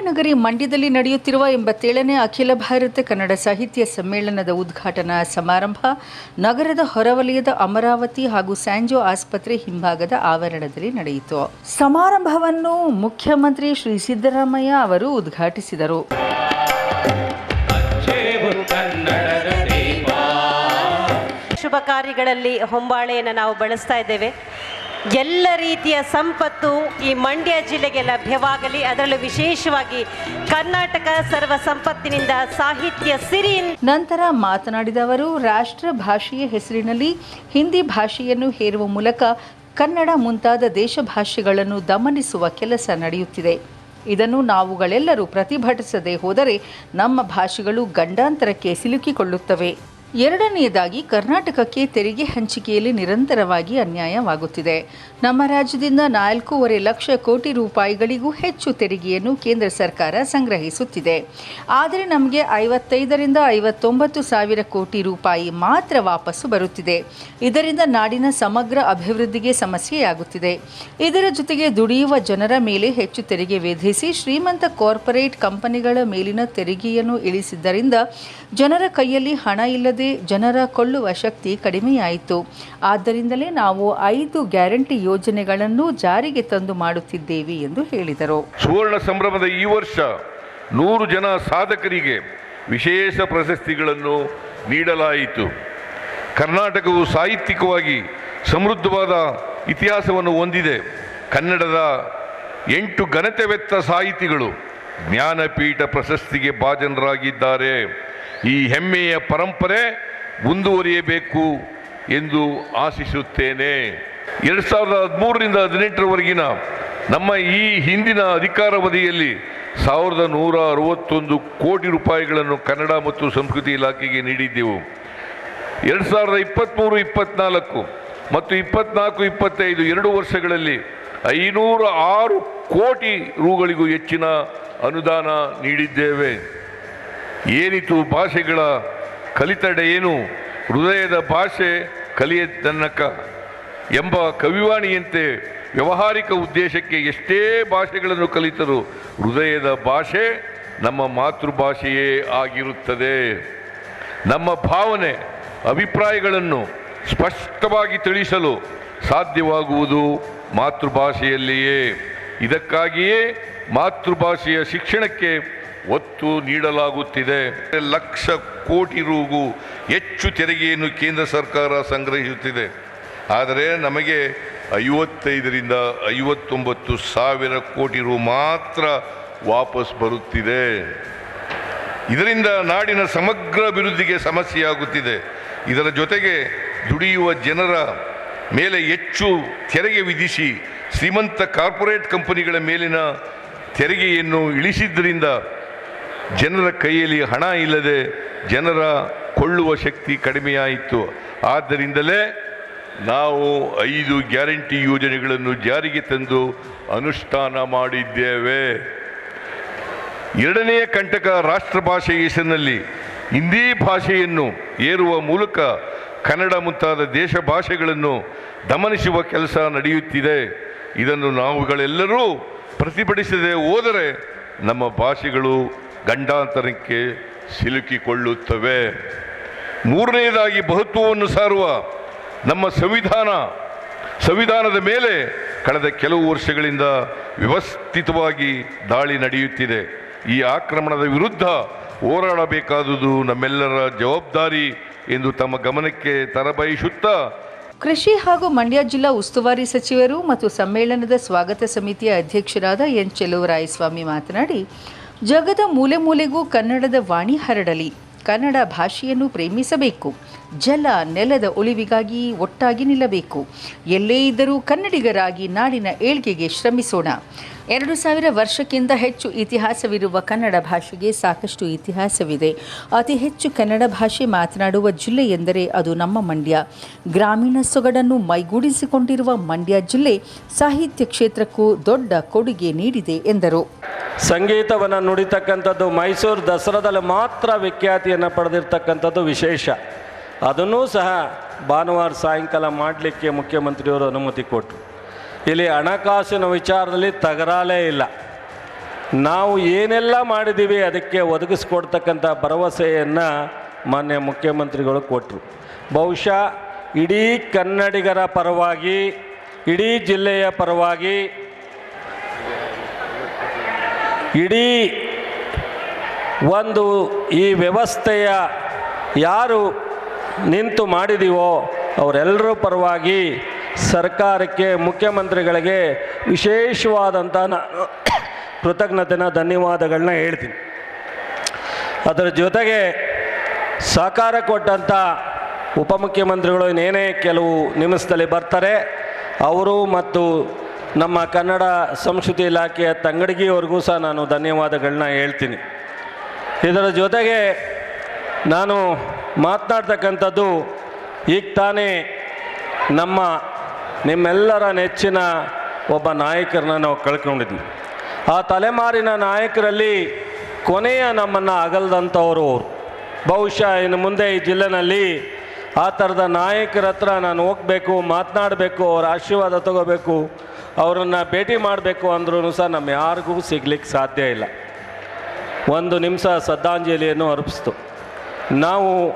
ನಗರಿ ಮಂಡ್ಯದಲ್ಲಿ ನಡೆಯುತ್ತಿರುವ ಎಂಬತ್ತೇಳನೇ ಅಖಿಲ ಭಾರತ ಕನ್ನಡ ಸಾಹಿತ್ಯ ಸಮ್ಮೇಳನದ ಉದ್ಘಾಟನಾ ಸಮಾರಂಭ ನಗರದ ಹೊರವಲಯದ ಅಮರಾವತಿ ಹಾಗೂ ಸ್ಯಾಂಜೋ ಆಸ್ಪತ್ರೆ ಹಿಂಭಾಗದ ಆವರಣದಲ್ಲಿ ನಡೆಯಿತು. ಸಮಾರಂಭವನ್ನು ಮುಖ್ಯಮಂತ್ರಿ ಶ್ರೀ ಸಿದ್ದರಾಮಯ್ಯ ಅವರು ಉದ್ಘಾಟಿಸಿದರು. ಶುಭ ಕಾರ್ಯಗಳಲ್ಲಿ ಹೊಂಬಾಳೆಯನ್ನು ನಾವು ಬಳಸ್ತಾ ಇದ್ದೇವೆ. ಎಲ್ಲ ರೀತಿಯ ಸಂಪತ್ತು ಈ ಮಂಡ್ಯ ಜಿಲ್ಲೆಗೆ ಲಭ್ಯವಾಗಲಿ, ಅದರಲ್ಲೂ ವಿಶೇಷವಾಗಿ ಕರ್ನಾಟಕ ಸರ್ವ ಸಂಪತ್ತಿನಿಂದ ಸಾಹಿತ್ಯ ಸಿರಿ ನಂತರ ಮಾತನಾಡಿದ ಅವರು, ರಾಷ್ಟ್ರ ಭಾಷೆಯ ಹೆಸರಿನಲ್ಲಿ ಹಿಂದಿ ಭಾಷೆಯನ್ನು ಹೇರುವ ಮೂಲಕ ಕನ್ನಡ ಮುಂತಾದ ದೇಶ ಭಾಷೆಗಳನ್ನು ದಮನಿಸುವ ಕೆಲಸ ನಡೆಯುತ್ತಿದೆ. ಇದನ್ನು ನಾವುಗಳೆಲ್ಲರೂ ಪ್ರತಿಭಟಿಸದೆ ಹೋದರೆ ನಮ್ಮ ಭಾಷೆಗಳು ಗಂಡಾಂತರಕ್ಕೆ ಸಿಲುಕಿಕೊಳ್ಳುತ್ತವೆ. ಎರಡನೆಯದಾಗಿ ಕರ್ನಾಟಕಕ್ಕೆ ತೆರಿಗೆ ಹಂಚಿಕೆಯಲ್ಲಿ ನಿರಂತರವಾಗಿ ಅನ್ಯಾಯವಾಗುತ್ತಿದೆ. ನಮ್ಮ ರಾಜ್ಯದಿಂದ ನಾಲ್ಕೂವರೆ ಲಕ್ಷ ಕೋಟಿ ರೂಪಾಯಿಗಳಿಗೂ ಹೆಚ್ಚು ತೆರಿಗೆಯನ್ನು ಕೇಂದ್ರ ಸರ್ಕಾರ ಸಂಗ್ರಹಿಸುತ್ತಿದೆ. ಆದರೆ ನಮಗೆ ಐವತ್ತೈದರಿಂದ ಐವತ್ತೊಂಬತ್ತು ಸಾವಿರ ಕೋಟಿ ರೂಪಾಯಿ ಮಾತ್ರ ವಾಪಸ್ಸು ಬರುತ್ತಿದೆ. ಇದರಿಂದ ನಾಡಿನ ಸಮಗ್ರ ಅಭಿವೃದ್ಧಿಗೆ ಸಮಸ್ಯೆಯಾಗುತ್ತಿದೆ. ಇದರ ಜೊತೆಗೆ ದುಡಿಯುವ ಜನರ ಮೇಲೆ ಹೆಚ್ಚು ತೆರಿಗೆ ವಿಧಿಸಿ ಶ್ರೀಮಂತ ಕಾರ್ಪೊರೇಟ್ ಕಂಪನಿಗಳ ಮೇಲಿನ ತೆರಿಗೆಯನ್ನು ಇಳಿಸಿದ್ದರಿಂದ ಜನರ ಕೈಯಲ್ಲಿ ಹಣ ಇಲ್ಲದೆ ಜನರ ಕೊಳ್ಳುವ ಶಕ್ತಿ ಕಡಿಮೆಯಾಯಿತು. ಆದ್ದರಿಂದಲೇ ನಾವು ಐದು ಗ್ಯಾರಂಟಿ ಯೋಜನೆಗಳನ್ನು ಜಾರಿಗೆ ತಂದು ಮಾಡುತ್ತಿದ್ದೇವೆ ಎಂದು ಹೇಳಿದರು. ಸುವರ್ಣ ಸಂಭ್ರಮದ ಈ ವರ್ಷ ನೂರು ಜನ ಸಾಧಕರಿಗೆ ವಿಶೇಷ ಪ್ರಶಸ್ತಿಗಳನ್ನು ನೀಡಲಾಯಿತು. ಕರ್ನಾಟಕವು ಸಾಹಿತ್ಯಿಕವಾಗಿ ಸಮೃದ್ಧವಾದ ಇತಿಹಾಸವನ್ನು ಹೊಂದಿದೆ. ಕನ್ನಡದ ಎಂಟು ಘನತೆವೆತ್ತ ಸಾಹಿತಿಗಳು ಜ್ಞಾನಪೀಠ ಪ್ರಶಸ್ತಿಗೆ ಭಾಜನರಾಗಿದ್ದಾರೆ. ಈ ಹೆಮ್ಮೆಯ ಪರಂಪರೆ ಮುಂದುವರಿಯಬೇಕು ಎಂದು ಆಶಿಸುತ್ತೇನೆ. ಎರಡು ಸಾವಿರದ ಹದಿಮೂರರಿಂದ ಹದಿನೆಂಟರವರೆಗಿನ ನಮ್ಮ ಈ ಹಿಂದಿನ ಅಧಿಕಾರಾವಧಿಯಲ್ಲಿ ಸಾವಿರದ ನೂರ ಅರವತ್ತೊಂದು ಕೋಟಿ ರೂಪಾಯಿಗಳನ್ನು ಕನ್ನಡ ಮತ್ತು ಸಂಸ್ಕೃತಿ ಇಲಾಖೆಗೆ ನೀಡಿದ್ದೆವು. ಎರಡು ಸಾವಿರದ ಇಪ್ಪತ್ತ್ಮೂರು ಇಪ್ಪತ್ನಾಲ್ಕು ಮತ್ತು ಇಪ್ಪತ್ನಾಲ್ಕು, ಇಪ್ಪತ್ತೈದು ಎರಡು ವರ್ಷಗಳಲ್ಲಿ ಐನೂರ ಆರು ಕೋಟಿ ರೂಗಳಿಗೂ ಹೆಚ್ಚಿನ ಅನುದಾನ ನೀಡಿದ್ದೇವೆ. ಏನಿತು ಭಾಷೆಗಳ ಕಲಿತಡೆ ಏನು? ಹೃದಯದ ಭಾಷೆ ಕಲಿಯದನ್ನಕ ಎಂಬ ಕವಿವಾಣಿಯಂತೆ ವ್ಯವಹಾರಿಕ ಉದ್ದೇಶಕ್ಕೆ ಎಷ್ಟೇ ಭಾಷೆಗಳನ್ನು ಕಲಿತರು ಹೃದಯದ ಭಾಷೆ ನಮ್ಮ ಮಾತೃಭಾಷೆಯೇ ಆಗಿರುತ್ತದೆ. ನಮ್ಮ ಭಾವನೆ, ಅಭಿಪ್ರಾಯಗಳನ್ನು ಸ್ಪಷ್ಟವಾಗಿ ತಿಳಿಸಲು ಸಾಧ್ಯವಾಗುವುದು ಮಾತೃಭಾಷೆಯಲ್ಲಿಯೇ. ಇದಕ್ಕಾಗಿಯೇ ಮಾತೃಭಾಷೆಯ ಶಿಕ್ಷಣಕ್ಕೆ ಒತ್ತು ನೀಡಲಾಗುತ್ತಿದೆ. ಲಕ್ಷ ಕೋಟಿ ರೂಗೂ ಹೆಚ್ಚು ತೆರಿಗೆಯನ್ನು ಕೇಂದ್ರ ಸರ್ಕಾರ ಸಂಗ್ರಹಿಸುತ್ತಿದೆ. ಆದರೆ ನಮಗೆ ಐವತ್ತೈದರಿಂದ ಐವತ್ತೊಂಬತ್ತು ಸಾವಿರ ಕೋಟಿ ರು ಮಾತ್ರ ವಾಪಸ್ ಬರುತ್ತಿದೆ. ಇದರಿಂದ ನಾಡಿನ ಸಮಗ್ರ ಅಭಿವೃದ್ಧಿಗೆ ಸಮಸ್ಯೆಯಾಗುತ್ತಿದೆ. ಇದರ ಜೊತೆಗೆ ದುಡಿಯುವ ಜನರ ಮೇಲೆ ಹೆಚ್ಚು ತೆರಿಗೆ ವಿಧಿಸಿ ಶ್ರೀಮಂತ ಕಾರ್ಪೊರೇಟ್ ಕಂಪನಿಗಳ ಮೇಲಿನ ತೆರಿಗೆಯನ್ನು ಇಳಿಸಿದ್ದರಿಂದ ಜನರ ಕೈಯಲ್ಲಿ ಹಣ ಇಲ್ಲದೆ ಜನರ ಕೊಳ್ಳುವ ಶಕ್ತಿ ಕಡಿಮೆಯಾಯಿತು. ಆದ್ದರಿಂದಲೇ ನಾವು ಐದು ಗ್ಯಾರಂಟಿ ಯೋಜನೆಗಳನ್ನು ಜಾರಿಗೆ ತಂದು ಅನುಷ್ಠಾನ ಮಾಡಿದ್ದೇವೆ. ಎರಡನೆಯ ಕಂಟಕ ರಾಷ್ಟ್ರ ಭಾಷೆ ಹೆಸರಿನಲ್ಲಿ ಹಿಂದಿ ಭಾಷೆಯನ್ನು ಏರುವ ಮೂಲಕ ಕನ್ನಡ ಮುಂತಾದ ದೇಶ ಭಾಷೆಗಳನ್ನು ದಮನಿಸುವ ಕೆಲಸ ನಡೆಯುತ್ತಿದೆ. ಇದನ್ನು ನಾವುಗಳೆಲ್ಲರೂ ಪ್ರತಿಭಟಿಸದೆ ಹೋದರೆ ನಮ್ಮ ಭಾಷೆಗಳು ಗಂಡಾಂತರಕ್ಕೆ ಸಿಲುಕಿಕೊಳ್ಳುತ್ತವೆ. ಮೂರನೆಯದಾಗಿ ಬಹುತ್ವವನ್ನು ಸಾರುವ ನಮ್ಮ ಸಂವಿಧಾನ. ಸಂವಿಧಾನದ ಮೇಲೆ ಕಳೆದ ಕೆಲವು ವರ್ಷಗಳಿಂದ ವ್ಯವಸ್ಥಿತವಾಗಿ ದಾಳಿ ನಡೆಯುತ್ತಿದೆ. ಈ ಆಕ್ರಮಣದ ವಿರುದ್ಧ ಹೋರಾಡಬೇಕಾದುದು ನಮ್ಮೆಲ್ಲರ ಜವಾಬ್ದಾರಿ ಎಂದು ತಮ್ಮ ಗಮನಕ್ಕೆ ತರಬಯಸುತ್ತಾ ಕೃಷಿ ಹಾಗೂ ಮಂಡ್ಯ ಜಿಲ್ಲಾ ಉಸ್ತುವಾರಿ ಸಚಿವರು ಮತ್ತು ಸಮ್ಮೇಳನದ ಸ್ವಾಗತ ಸಮಿತಿಯ ಅಧ್ಯಕ್ಷರಾದ ಎನ್ ಚೆಲುವರಾಯಸ್ವಾಮಿ ಮಾತನಾಡಿ ಜಗದ ಮೂಲೆ ಮೂಲೆಗೂ ಕನ್ನಡದ ವಾಣಿ ಹರಡಲಿ. ಕನ್ನಡ ಭಾಷೆಯನ್ನು ಪ್ರೇಮಿಸಬೇಕು. ಜಲ ನೆಲದ ಉಳಿವಿಗಾಗಿ ಒಟ್ಟಾಗಿ ನಿಲ್ಲಬೇಕು. ಎಲ್ಲೇ ಇದ್ದರೂ ಕನ್ನಡಿಗರಾಗಿ ನಾಡಿನ ಏಳ್ಗೆಗೆ ಶ್ರಮಿಸೋಣ. ಎರಡು ಸಾವಿರ ವರ್ಷಕ್ಕಿಂತ ಹೆಚ್ಚು ಇತಿಹಾಸವಿರುವ ಕನ್ನಡ ಭಾಷೆಗೆ ಸಾಕಷ್ಟು ಇತಿಹಾಸವಿದೆ. ಅತಿ ಹೆಚ್ಚು ಕನ್ನಡ ಭಾಷೆ ಮಾತನಾಡುವ ಜಿಲ್ಲೆ ಎಂದರೆ ಅದು ನಮ್ಮ ಮಂಡ್ಯ. ಗ್ರಾಮೀಣ ಸೊಗಡನ್ನು ಮೈಗೂಡಿಸಿಕೊಂಡಿರುವ ಮಂಡ್ಯ ಜಿಲ್ಲೆ ಸಾಹಿತ್ಯ ಕ್ಷೇತ್ರಕ್ಕೂ ದೊಡ್ಡ ಕೊಡುಗೆ ನೀಡಿದೆ ಎಂದರು. ಸಂಗೀತವನ್ನು ನುಡಿತಕ್ಕಂಥದ್ದು ಮೈಸೂರು ದಸರಾದಲ್ಲಿ ಮಾತ್ರ ವಿಖ್ಯಾತಿಯನ್ನು ಪಡೆದಿರ್ತಕ್ಕಂಥದ್ದು ವಿಶೇಷ. ಅದನ್ನೂ ಸಹ ಭಾನುವಾರ ಸಾಯಂಕಾಲ ಮಾಡಲಿಕ್ಕೆ ಮುಖ್ಯಮಂತ್ರಿಯವರು ಅನುಮತಿ ಕೊಟ್ಟರು ಇಲ್ಲಿ ಹಣಕಾಸಿನ ವಿಚಾರದಲ್ಲಿ ತಗರಾಲೇ ಇಲ್ಲ. ನಾವು ಏನೆಲ್ಲ ಮಾಡಿದ್ದೀವಿ ಅದಕ್ಕೆ ಒದಗಿಸ್ಕೊಡ್ತಕ್ಕಂಥ ಭರವಸೆಯನ್ನು ಮಾನ್ಯ ಮುಖ್ಯಮಂತ್ರಿಗಳು ಕೊಟ್ಟರು ಬಹುಶಃ ಇಡೀ ಕನ್ನಡಿಗರ ಪರವಾಗಿ, ಇಡೀ ಜಿಲ್ಲೆಯ ಪರವಾಗಿ, ಇಡೀ ಒಂದು ಈ ವ್ಯವಸ್ಥೆಯ ಯಾರು ನಿಂತು ಮಾಡಿದೀವೋ ಅವರೆಲ್ಲರ ಪರವಾಗಿ ಸರ್ಕಾರಕ್ಕೆ, ಮುಖ್ಯಮಂತ್ರಿಗಳಿಗೆ ವಿಶೇಷವಾದಂಥ ನಾನು ಕೃತಜ್ಞತೆನ ಧನ್ಯವಾದಗಳನ್ನ ಹೇಳ್ತೀನಿ. ಅದರ ಜೊತೆಗೆ ಸಹಕಾರ ಕೊಟ್ಟಂಥ ಉಪಮುಖ್ಯಮಂತ್ರಿಗಳು ಇನ್ನೇನೇ ಕೆಲವು ನಿಮಿಷದಲ್ಲಿ ಬರ್ತಾರೆ. ಅವರು ಮತ್ತು ನಮ್ಮ ಕನ್ನಡ ಸಂಸ್ಕೃತಿ ಇಲಾಖೆಯ ತಂಗಡಗಿಯವರೆಗೂ ಸಹ ನಾನು ಧನ್ಯವಾದಗಳನ್ನ ಹೇಳ್ತೀನಿ. ಇದರ ಜೊತೆಗೆ ನಾನು ಮಾತನಾಡ್ತಕ್ಕಂಥದ್ದು ಈಗ ತಾನೇ ನಮ್ಮ ನಿಮ್ಮೆಲ್ಲರ ನೆಚ್ಚಿನ ಒಬ್ಬ ನಾಯಕರನ್ನ ನಾವು ಕಳ್ಕೊಂಡಿದ್ವಿ. ಆ ತಲೆಮಾರಿನ ನಾಯಕರಲ್ಲಿ ಕೊನೆಯ ನಮ್ಮನ್ನು ಅಗಲ್ದಂಥವರು ಅವರು. ಬಹುಶಃ ಇನ್ನು ಮುಂದೆ ಈ ಜಿಲ್ಲೆನಲ್ಲಿ ಆ ಥರದ ನಾಯಕರ ಹತ್ರ ನಾನು ಹೋಗಬೇಕು, ಮಾತನಾಡಬೇಕು, ಅವರ ಆಶೀರ್ವಾದ ತಗೋಬೇಕು, ಅವರನ್ನು ಭೇಟಿ ಮಾಡಬೇಕು ಅಂದ್ರೂ ಸಹ ನಮ್ಮ ಯಾರಿಗೂ ಸಿಗ್ಲಿಕ್ಕೆ ಸಾಧ್ಯ ಇಲ್ಲ. ಒಂದು ನಿಮಿಷ ಶ್ರದ್ಧಾಂಜಲಿಯನ್ನು ಅರ್ಪಿಸ್ತು. ನಾವು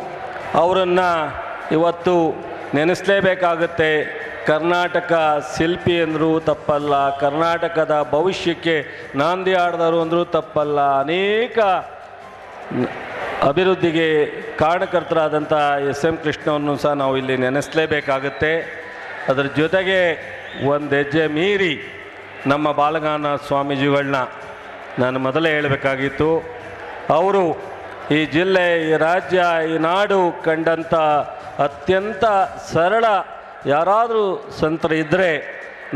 ಅವರನ್ನು ಇವತ್ತು ನೆನೆಸಲೇಬೇಕಾಗುತ್ತೆ. ಕರ್ನಾಟಕ ಶಿಲ್ಪಿ ಅಂದರೂ ತಪ್ಪಲ್ಲ, ಕರ್ನಾಟಕದ ಭವಿಷ್ಯಕ್ಕೆ ನಾಂದಿ ಆಡಿದವರು ಅಂದರೂ ತಪ್ಪಲ್ಲ. ಅನೇಕ ಅಭಿವೃದ್ಧಿಗೆ ಕಾರಣಕರ್ತರಾದಂಥ ಎಸ್ ಎಂ ಕೃಷ್ಣವನ್ನು ಸಹ ನಾವು ಇಲ್ಲಿ ನೆನೆಸಲೇಬೇಕಾಗುತ್ತೆ. ಅದರ ಜೊತೆಗೆ ಒಂದು ಹೆಜ್ಜೆ ಮೀರಿ ನಮ್ಮ ಬಾಲಗಾನ ಸ್ವಾಮೀಜಿಗಳನ್ನ ನಾನು ಮೊದಲೇ ಹೇಳಬೇಕಾಗಿತ್ತು. ಅವರು ಈ ಜಿಲ್ಲೆ, ಈ ರಾಜ್ಯ, ಈ ನಾಡು ಕಂಡಂಥ ಅತ್ಯಂತ ಸರಳ ಯಾರಾದರೂ ಸಂತರು ಇದ್ದರೆ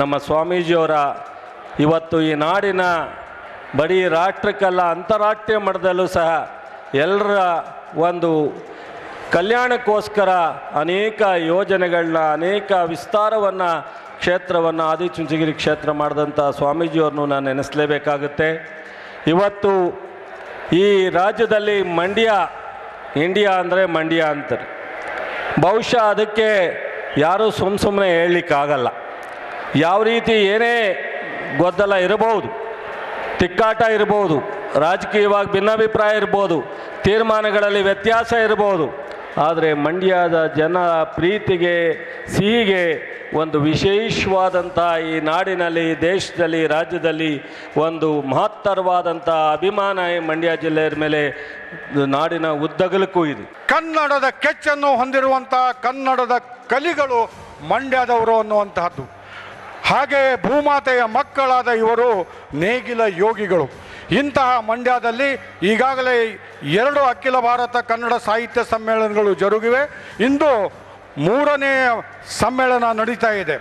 ನಮ್ಮ ಸ್ವಾಮೀಜಿಯವರ ಇವತ್ತು ಈ ನಾಡಿನ ಬರೀ ರಾಷ್ಟ್ರಕ್ಕಲ್ಲ, ಅಂತಾರಾಷ್ಟ್ರೀಯ ಮಟ್ಟದಲ್ಲೂ ಸಹ ಎಲ್ಲರ ಒಂದು ಕಲ್ಯಾಣಕ್ಕೋಸ್ಕರ ಅನೇಕ ಯೋಜನೆಗಳನ್ನ, ಅನೇಕ ವಿಸ್ತಾರವನ್ನು ಕ್ಷೇತ್ರವನ್ನು ಆದಿಚುಂಚಗಿರಿ ಕ್ಷೇತ್ರ ಮಾಡಿದಂಥ ಸ್ವಾಮೀಜಿಯವ್ರನ್ನೂ ನಾನು ನೆನೆಸಲೇಬೇಕಾಗುತ್ತೆ. ಇವತ್ತು ಈ ರಾಜ್ಯದಲ್ಲಿ ಮಂಡ್ಯ ಇಂಡಿಯಾ ಅಂದರೆ ಮಂಡ್ಯ ಅಂತಾರೆ. ಬಹುಶಃ ಅದಕ್ಕೆ ಯಾರೂ ಸುಮ್ಮ ಸುಮ್ಮನೆ ಹೇಳಲಿಕ್ಕಾಗಲ್ಲ. ಯಾವ ರೀತಿ ಏನೇ ಗೊದ್ದಲ ಇರಬಹುದು, ತಿಕ್ಕಾಟ ಇರ್ಬೋದು ರಾಜಕೀಯವಾಗಿ ಭಿನ್ನಾಭಿಪ್ರಾಯ ಇರ್ಬೋದು ತೀರ್ಮಾನಗಳಲ್ಲಿ ವ್ಯತ್ಯಾಸ ಇರ್ಬೋದು ಆದರೆ ಮಂಡ್ಯದ ಜನ ಪ್ರೀತಿಗೆ, ಸಿಹಿಗೆ ಒಂದು ವಿಶೇಷವಾದಂಥ ಈ ನಾಡಿನಲ್ಲಿ, ದೇಶದಲ್ಲಿ, ರಾಜ್ಯದಲ್ಲಿ ಒಂದು ಮಹತ್ತರವಾದಂಥ ಅಭಿಮಾನ ಈ ಮಂಡ್ಯ ಜಿಲ್ಲೆಯ ಮೇಲೆ ನಾಡಿನ ಉದ್ದಗಲಕ್ಕೂ ಇದೆ. ಕನ್ನಡದ ಕೆಚ್ಚನ್ನು ಹೊಂದಿರುವಂಥ ಕನ್ನಡದ ಕಲಿಗಳು ಮಂಡ್ಯದವರು ಅನ್ನುವಂತಹದ್ದು. ಹಾಗೆ ಭೂಮಾತೆಯ ಮಕ್ಕಳಾದ ಇವರು ನೇಗಿಲ ಯೋಗಿಗಳು. ಇಂತಹ ಮಂಡ್ಯದಲ್ಲಿ ಈಗಾಗಲೇ ಎರಡು ಅಖಿಲ ಭಾರತ ಕನ್ನಡ ಸಾಹಿತ್ಯ ಸಮ್ಮೇಳನಗಳು ಜರುಗಿವೆ. ಇಂದು ಮೂರನೇ ಸಮ್ಮೇಳನ ನಡೀತಾ ಇದೆ.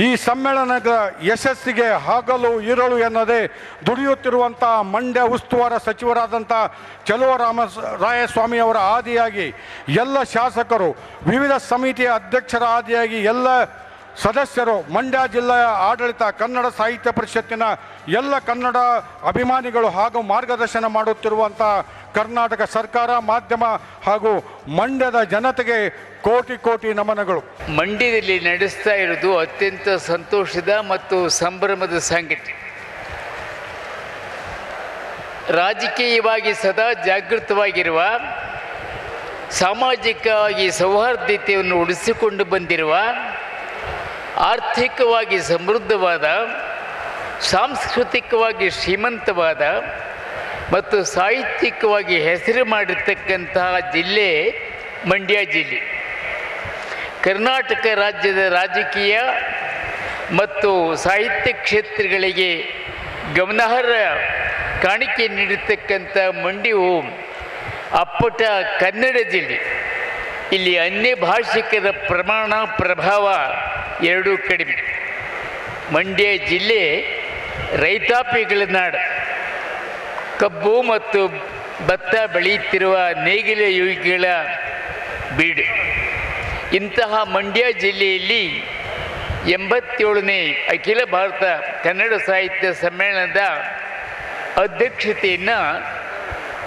ಈ ಸಮ್ಮೇಳನದ ಯಶಸ್ಸಿಗೆ ಹಗಲು ಇರಳು ಎನ್ನದೇ ದುಡಿಯುತ್ತಿರುವಂಥ ಮಂಡ್ಯ ಉಸ್ತುವಾರ ಸಚಿವರಾದಂಥ ಚಲುವರಾಮ ರಾಯಸ್ವಾಮಿ ಅವರ ಆದಿಯಾಗಿ ಎಲ್ಲ ಶಾಸಕರು, ವಿವಿಧ ಸಮಿತಿಯ ಅಧ್ಯಕ್ಷರ ಆದಿಯಾಗಿ ಎಲ್ಲ ಸದಸ್ಯರು ಮಂಡ್ಯ ಜಿಲ್ಲೆಯ ಆಡಳಿತ ಕನ್ನಡ ಸಾಹಿತ್ಯ ಪರಿಷತ್ತಿನ ಎಲ್ಲ ಕನ್ನಡ ಅಭಿಮಾನಿಗಳು ಹಾಗೂ ಮಾರ್ಗದರ್ಶನ ಮಾಡುತ್ತಿರುವಂಥ ಕರ್ನಾಟಕ ಸರ್ಕಾರ ಮಾಧ್ಯಮ ಹಾಗೂ ಮಂಡ್ಯದ ಜನತೆಗೆ ಕೋಟಿ ಕೋಟಿ ನಮನಗಳು. ಮಂಡ್ಯದಲ್ಲಿ ನಡೆಸ್ತಾ ಇರೋದು ಅತ್ಯಂತ ಸಂತೋಷದ ಮತ್ತು ಸಂಭ್ರಮದ ಸಂಗತಿ. ರಾಜಕೀಯವಾಗಿ ಸದಾ ಜಾಗೃತವಾಗಿರುವ, ಸಾಮಾಜಿಕವಾಗಿ ಸೌಹಾರ್ದತೆಯನ್ನು ಉಳಿಸಿಕೊಂಡು ಬಂದಿರುವ ಆರ್ಥಿಕವಾಗಿ ಸಮೃದ್ಧವಾದ, ಸಾಂಸ್ಕೃತಿಕವಾಗಿ ಶ್ರೀಮಂತವಾದ ಮತ್ತು ಸಾಹಿತ್ಯಿಕವಾಗಿ ಹೆಸರು ಮಾಡಿರ್ತಕ್ಕಂತಹ ಜಿಲ್ಲೆ ಮಂಡ್ಯ ಜಿಲ್ಲೆ. ಕರ್ನಾಟಕ ರಾಜ್ಯದ ರಾಜಕೀಯ ಮತ್ತು ಸಾಹಿತ್ಯ ಕ್ಷೇತ್ರಗಳಿಗೆ ಗಮನಾರ್ಹ ಕಾಣಿಕೆ ನೀಡಿರ್ತಕ್ಕಂಥ ಮಂಡ್ಯವು ಅಪ್ಪಟ ಕನ್ನಡ ಜಿಲ್ಲೆ. ಇಲ್ಲಿ ಅನ್ಯ ಭಾಷಿಕರ ಪ್ರಮಾಣ ಪ್ರಭಾವ ಎರಡೂ ಕಡಿಮೆ. ಮಂಡ್ಯ ಜಿಲ್ಲೆ ರೈತಾಪಿಗಳ ನಾಡು. ಕಬ್ಬು ಮತ್ತು ಭತ್ತ ಬೆಳೆಯುತ್ತಿರುವ ನೇಗಿಲ ಯುಗಿಗಳ ಬೀಡು. ಇಂತಹ ಮಂಡ್ಯ ಜಿಲ್ಲೆಯಲ್ಲಿ ಎಂಬತ್ತೇಳನೇ ಅಖಿಲ ಭಾರತ ಕನ್ನಡ ಸಾಹಿತ್ಯ ಸಮ್ಮೇಳನದ ಅಧ್ಯಕ್ಷತೆಯನ್ನು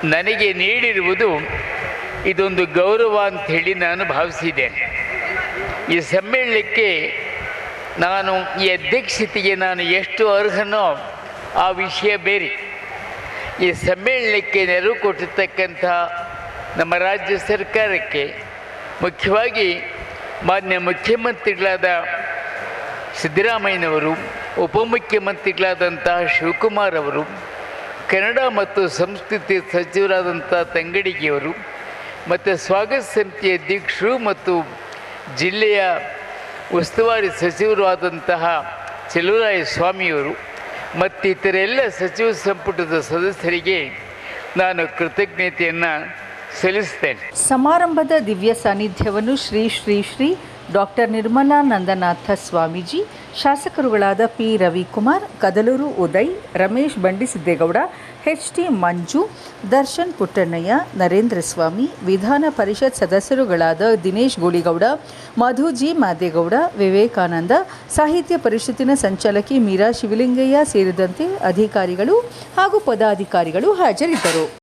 ನನಗೆ ನೀಡಿರುವುದು ಇದೊಂದು ಗೌರವ ಅಂತ ಹೇಳಿ ನಾನು ಭಾವಿಸಿದ್ದೇನೆ. ಈ ಸಮ್ಮೇಳನಕ್ಕೆ ನಾನು ಈ ಅಧ್ಯಕ್ಷತೆಗೆ ನಾನು ಎಷ್ಟು ಅರ್ಹನೋ ಆ ವಿಷಯ ಬೇರೆ. ಈ ಸಮ್ಮೇಳನಕ್ಕೆ ನೆರವು ಕೊಟ್ಟಿರ್ತಕ್ಕಂಥ ನಮ್ಮ ರಾಜ್ಯ ಸರ್ಕಾರಕ್ಕೆ ಮುಖ್ಯವಾಗಿ ಮಾನ್ಯ ಮುಖ್ಯಮಂತ್ರಿಗಳಾದ ಸಿದ್ದರಾಮಯ್ಯನವರು, ಉಪಮುಖ್ಯಮಂತ್ರಿಗಳಾದಂತಹ ಶಿವಕುಮಾರ್ ಅವರು, ಕನ್ನಡ ಮತ್ತು ಸಂಸ್ಕೃತಿ ಸಚಿವರಾದಂಥ ತಂಗಡಿಗೆಯವರು, ಮತ್ತು ಸ್ವಾಗತ ಸಮಿತಿ ಅಧ್ಯಕ್ಷರು ಮತ್ತು ಜಿಲ್ಲೆಯ ಉಸ್ತುವಾರಿ ಸಚಿವರು ಆದಂತಹ ಚೆಲುವರಾಯ ಸ್ವಾಮಿಯವರು ಮತ್ತಿತರ ಎಲ್ಲ ಸಚಿವ ಸಂಪುಟದ ಸದಸ್ಯರಿಗೆ ನಾನು ಕೃತಜ್ಞತೆಯನ್ನು ಸಲ್ಲಿಸ್ತೇನೆ ಸಮಾರಂಭದ ದಿವ್ಯ ಸಾನ್ನಿಧ್ಯವನ್ನು Shri Shri Shri doctor Nirmalanandanatha Swamiji ಶಾಸಕರುಗಳಾದ P. Ravikumar, Kadaluru Uday, Ramesh Bandisiddegowda H T Manju, Darshan Puttannaiah, Narendra Swamy, Vidhana Parishat ಸದಸ್ಯರುಗಳಾದ Dinesh ಗೋಳಿಗೌಡ, Madhu G. Madegowda, Vivekananda, ಸಾಹಿತ್ಯ ಪರಿಷತ್ತಿನ ಸಂಚಾಲಕಿ ಮೀರಾ ಶಿವಲಿಂಗಯ್ಯ ಸೇರಿದಂತೆ ಅಧಿಕಾರಿಗಳು ಹಾಗೂ ಪದಾಧಿಕಾರಿಗಳು ಹಾಜರಿದ್ದರು.